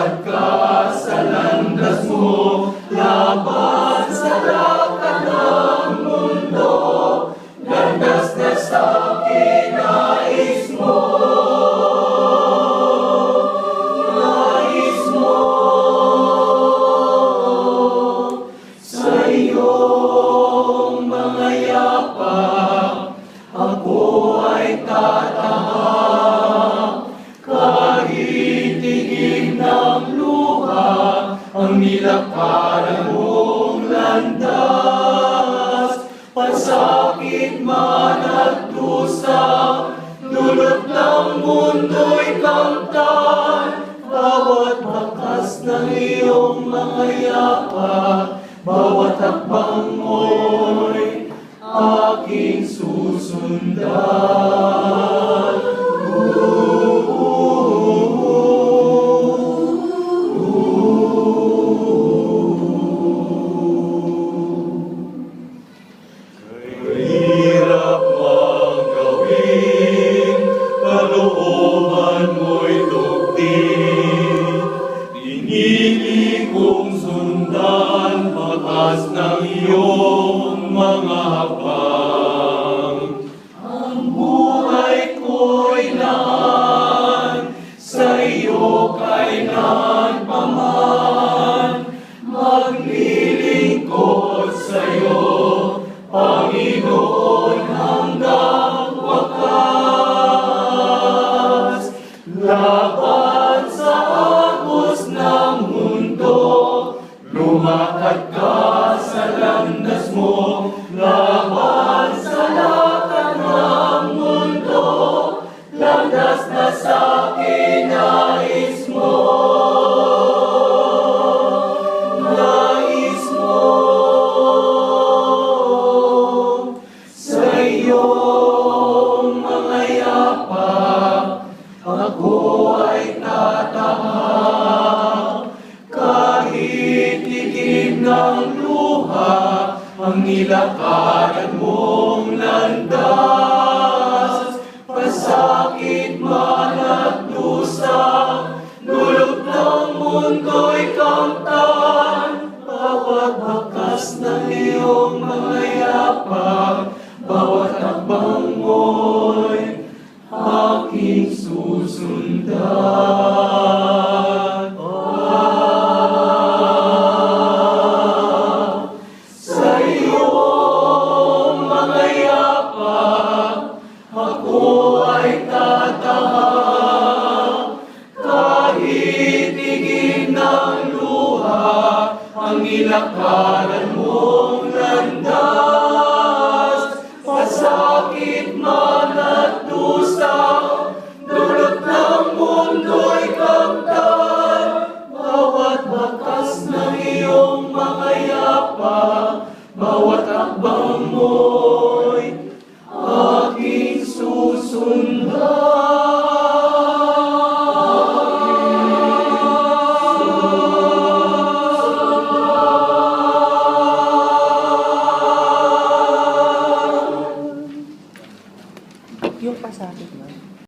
pagka sa landas mo, laban sa lakad ng mundo, landas na sa kinais mo. Nais mo sa iyong mga yapa, ako ay tatahal. at parang mong landas. Pasakit man dulot ng mundo'y Pinili kong sundan, bakas ng iyong mga hakbang. Ang buhay ko'y naan, sa iyo kailan pa man. Maglilingkod landas mo. Laban sa lakad ng mundo, landas na sa kinais mo. Nais mo sa ako ang nilakaran mong landas. Pasakit man at dusa, dulot ng mundo'y kamtan. Bawat bakas ng iyong mga yapak, bawat hakbang mo'y aking susundan. Kahit tigil ng luha, ang nilakaran mong